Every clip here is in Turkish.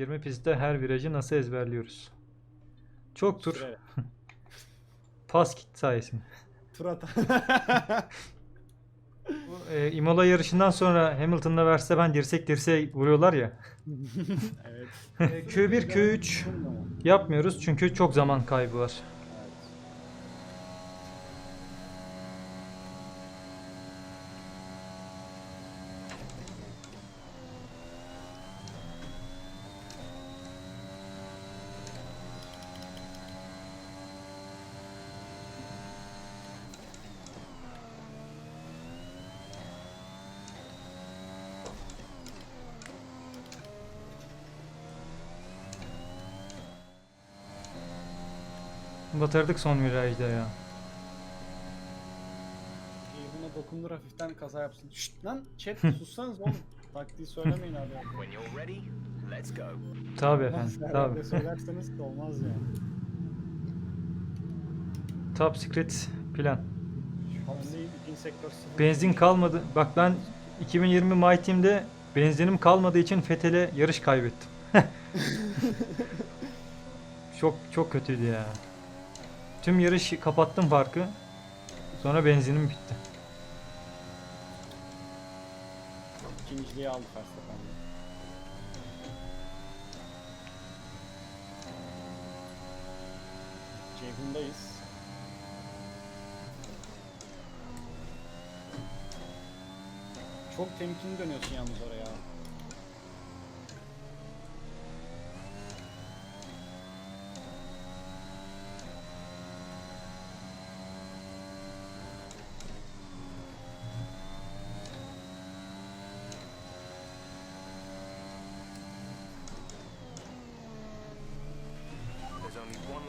20 pistte her virajı nasıl ezberliyoruz? Çok tur. Süre. Pas kit sayesinde. Tur at. Bu, e, Imola yarışından sonra Hamilton'la Verstappen dirsek dirseğe vuruyorlar ya. evet. E, Q1, Q3 yapmıyoruz çünkü çok zaman kaybı var. Batırdık son virajda ya. İyi buna dokundur hafiften kaza yapsın. Şşt lan chat sussanız oğlum. Taktiği söylemeyin abi. When you're ready, let's go. Tabi efendim. herhalde Tabi. söylerseniz de olmaz ya. Top secret plan. Hamsi ikinci sektör sıfır. Benzin kalmadı. Bak ben 2020 My Team'de benzinim kalmadığı için Fethel'e yarış kaybettim. çok çok kötüydü ya. Tüm yarışı kapattım farkı. Sonra benzinim bitti. İkinciliği aldı Verstappen. Ceyhun'dayız. Çok temkinli dönüyorsun yalnız oraya.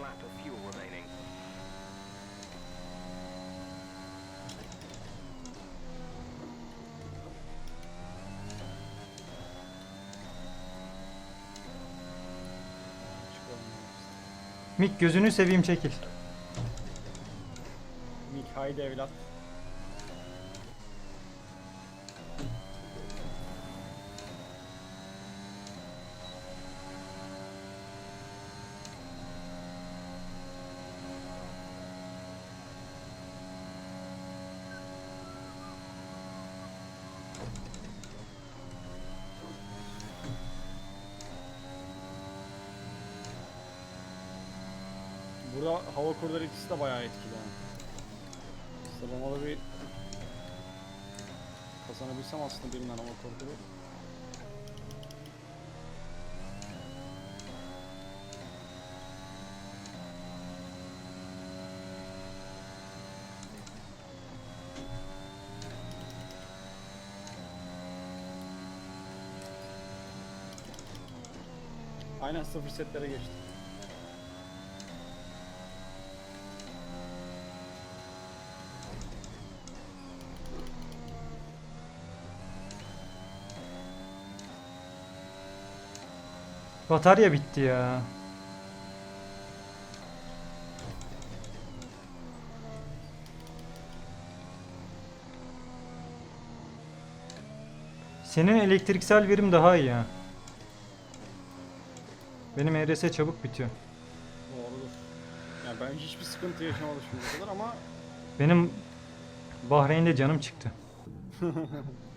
Lap of fuel remaining. Mik gözünü seveyim çekil. Mik haydi evlat. Burada hava kurları ikisi de bayağı etkili. ha. Sıralamalı bir kazanabilsem aslında birinden hava koridoru. Aynen sıfır setlere geçti. Batarya bitti ya. Senin elektriksel verim daha iyi ya. Benim ERS çabuk bitiyor. Doğrudur. Yani ben hiçbir sıkıntı yaşamadım şimdiye kadar ama Benim Bahreyn'de canım çıktı.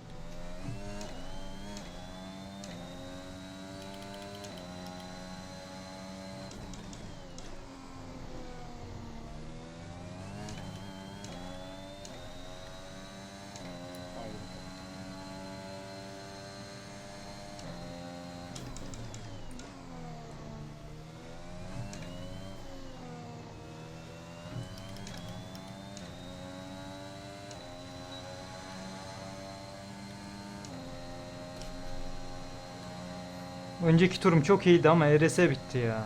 Önceki turum çok iyiydi ama ERS bitti ya.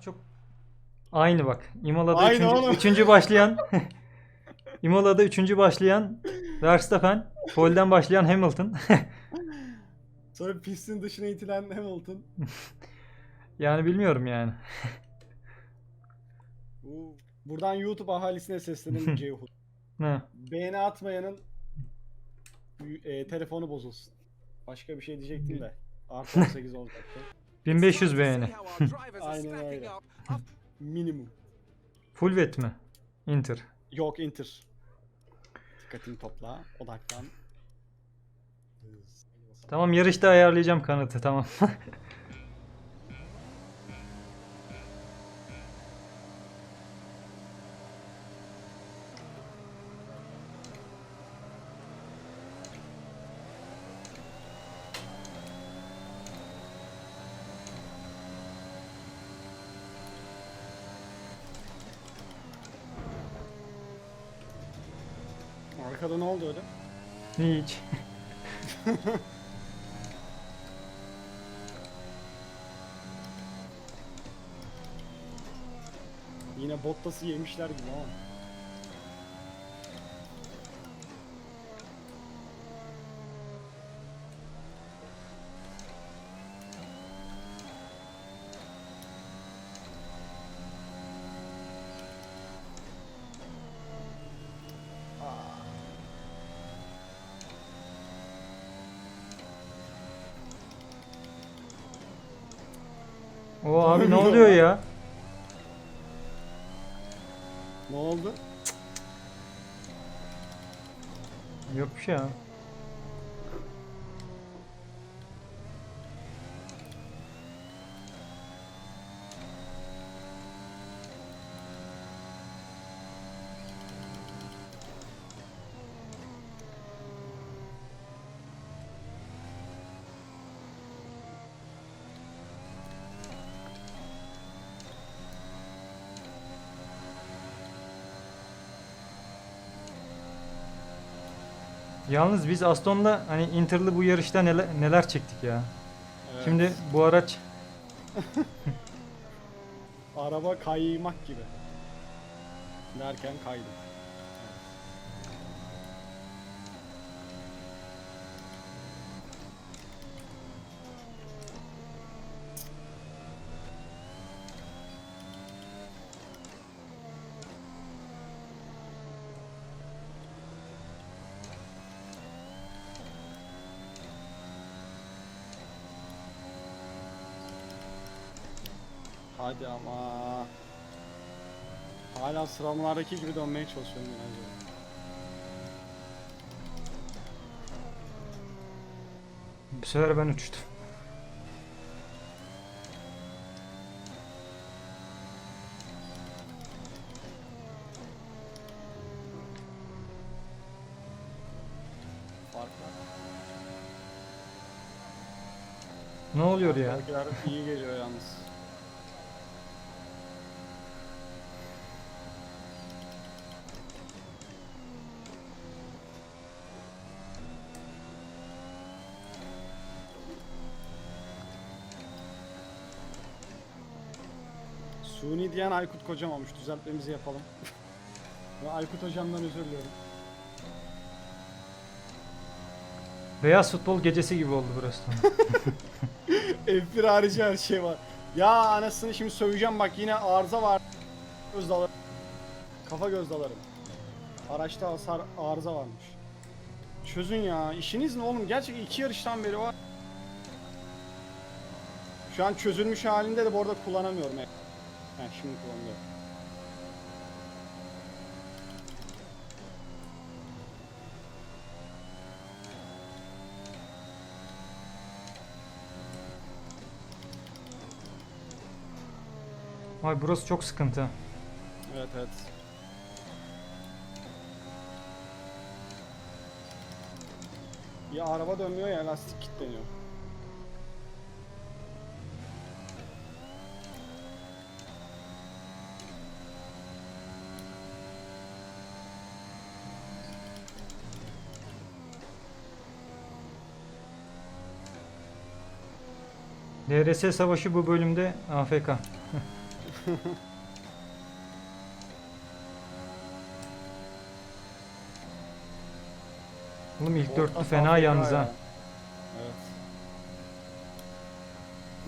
Çok aynı bak. Imola'da Aynı üçüncü, oğlum. üçüncü başlayan Imola'da üçüncü başlayan Verstappen, polden başlayan Hamilton. Sonra pistin dışına itilen Hamilton. yani bilmiyorum yani. Bu Buradan YouTube ahalisine seslenelim Ceyhun. Beğeni atmayanın e, telefonu bozulsun. Başka bir şey diyecektim de. Artı 18 olacaktı. 1500 beğeni. Aynen öyle. Minimum. Full vet mi? Inter. Yok Inter. Dikkatini topla. Odaklan. Tamam yarışta ayarlayacağım kanıtı tamam. Arkada ne oldu öyle? Hiç. Yine Bottas'ı yemişler gibi ama. O abi ne oluyor ya? Ne oldu? Yok bir şey ya. Yalnız biz Aston'da hani Inter'lı bu yarışta neler, neler çektik ya. Evet. Şimdi bu araç Araba kaymak gibi. Derken kaydı. Hadi ama. Hala sıralamalardaki gibi dönmeye çalışıyorum bence. bu sefer ben uçtum. Fark var. Ne oluyor ya? Farklar iyi geliyor yalnız. Suni diyen Aykut Kocam olmuş. Düzeltmemizi yapalım. Ve Aykut Hocam'dan özür diliyorum. Beyaz futbol gecesi gibi oldu burası. F1 harici her şey var. Ya anasını şimdi söyleyeceğim bak yine arıza var. Göz dalarım. Kafa göz dalarım. Araçta hasar arıza varmış. Çözün ya. İşiniz ne oğlum? Gerçekten iki yarıştan beri var. Şu an çözülmüş halinde de bu arada kullanamıyorum. He şimdi kullanıyorum. Vay burası çok sıkıntı. Evet evet. Ya araba dönmüyor ya lastik kilitleniyor. DRS savaşı bu bölümde AFK. Oğlum ilk dörtlü fena AFK yalnız ya. ha. Evet.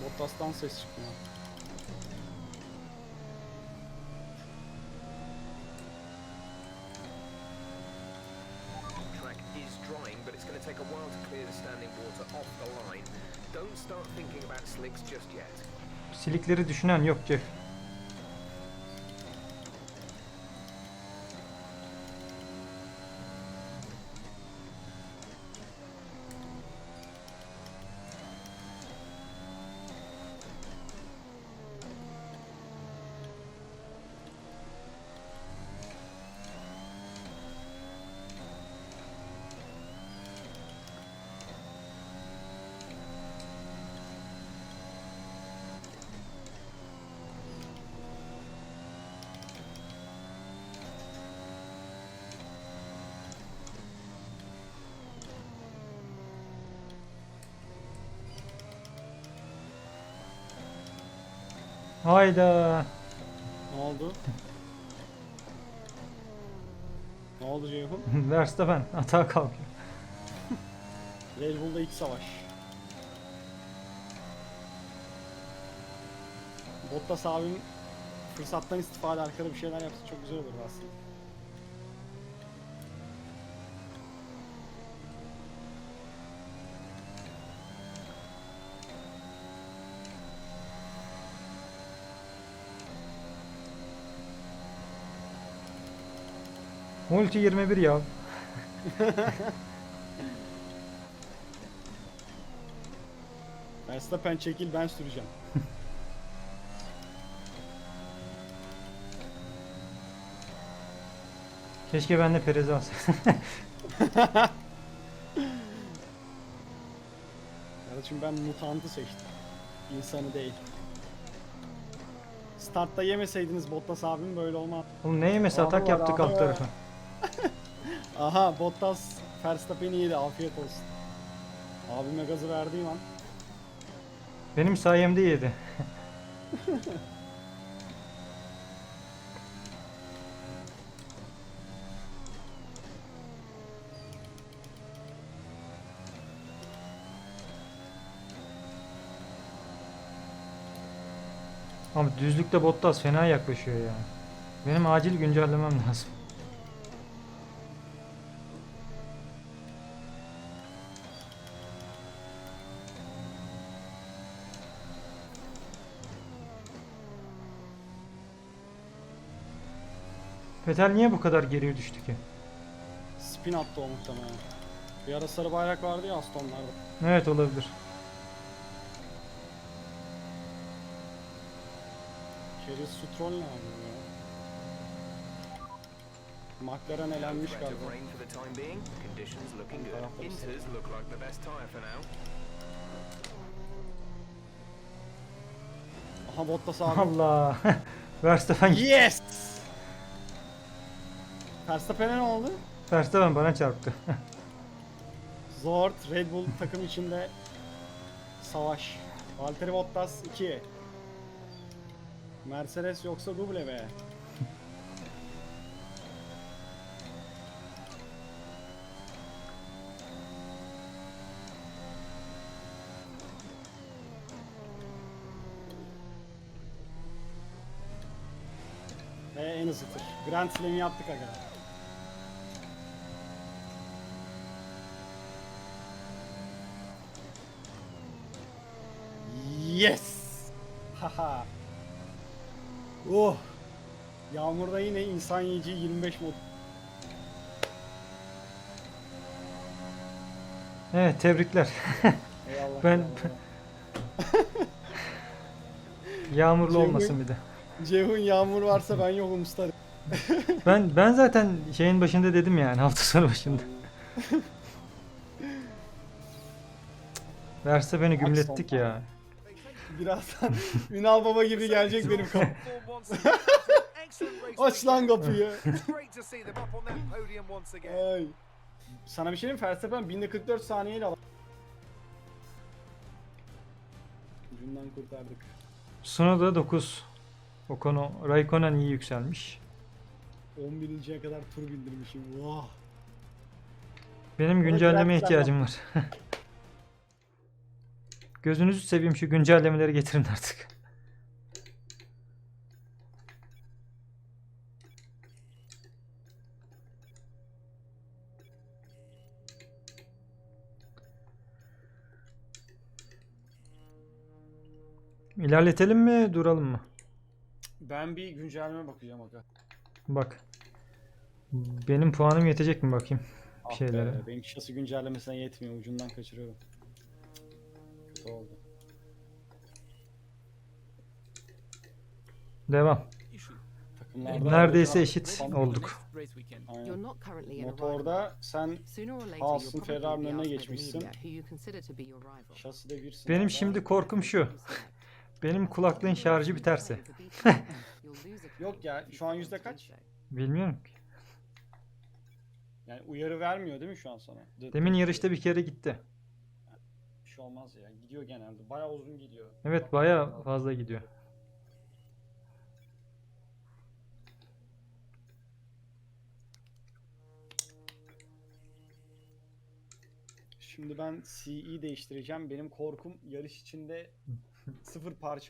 Bottas'tan ses çıkmıyor. Silikleri düşünen yok Jeff. Hayda. Ne oldu? ne oldu Ceyhun? Verstappen atağa kalkıyor. Red Bull'da ilk savaş. Bottas abim fırsattan istifade arkada bir şeyler yapsa çok güzel olur aslında. Multi 21 ya. Verstappen çekil ben süreceğim. Keşke ben de Perez'i alsaydım. Kardeşim ben mutantı seçtim. İnsanı değil. Startta yemeseydiniz Bottas abim böyle olmaz. Oğlum ne yemesi atak yaptık abi alt var. tarafa. Aha Bottas Verstappen'i yedi afiyet olsun. Abime gazı verdiğim an Benim sayemde yedi. Ama düzlükte Bottas fena yaklaşıyor ya. Benim acil güncellemem lazım. Vettel niye bu kadar geriye düştü ki? spin attı o muhtemelen. Bir ara sarı bayrak vardı ya Aston'larda. Evet olabilir. Kerry Stroll ne yapıyor ya? McLaren elenmiş galiba. Aha Bottas abi. Allah. Verstappen yes! Verstappen'e ne oldu? Verstappen bana çarptı. Zord, Red Bull takım içinde savaş. Valtteri Bottas 2. Mercedes yoksa duble be. Ve en hızlı tır. Grand Slam'i yaptık aga. Yes! Haha. oh! Yağmurda yine insan yiyici 25 mod. Evet tebrikler. Eyvallah. Ben-. Yağmurlu olmasın bir de. Ceyhun yağmur varsa ben yokum usta. Ben ben zaten şeyin başında dedim yani hafta sonu başında. Verstappen'i gümlettik ya. Birazdan Ünal Baba gibi gelecek benim kapım. Aç lan kapıyı. Ay. Sana bir şey diyeyim? Verstappen binde 44 saniyeyle al. Ucundan kurtardık. Sonoda 9. Ocon, Raikkonen iyi yükselmiş. 11.ye kadar tur bindirmişim. Vah. Benim güncellemeye ihtiyacım var. Gözünüzü seveyim şu güncellemeleri getirin artık. İlerletelim mi, duralım mı? Ben bir güncelleme bakacağım aga. Bak. Benim puanım yetecek mi bakayım? Ah bir şeylere. Be, benim şasi güncellemesine yetmiyor. Ucundan kaçırıyorum. Kötü oldu. Devam. Takımlarda Neredeyse eşit olduk. Aynen. Motorda sen Haas'ın Ferrari'nin önüne geçmişsin. şaside birsin. Benim şimdi korkum şu. Benim kulaklığın şarjı biterse. Yok ya, şu an yüzde kaç? Bilmiyorum ki. Yani uyarı vermiyor değil mi şu an sana? Demin yarışta bir kere gitti. Şey olmaz ya. Gidiyor genelde. Bayağı uzun gidiyor. Evet baya fazla gidiyor. Şimdi ben CE değiştireceğim. Benim korkum yarış içinde sıfır parça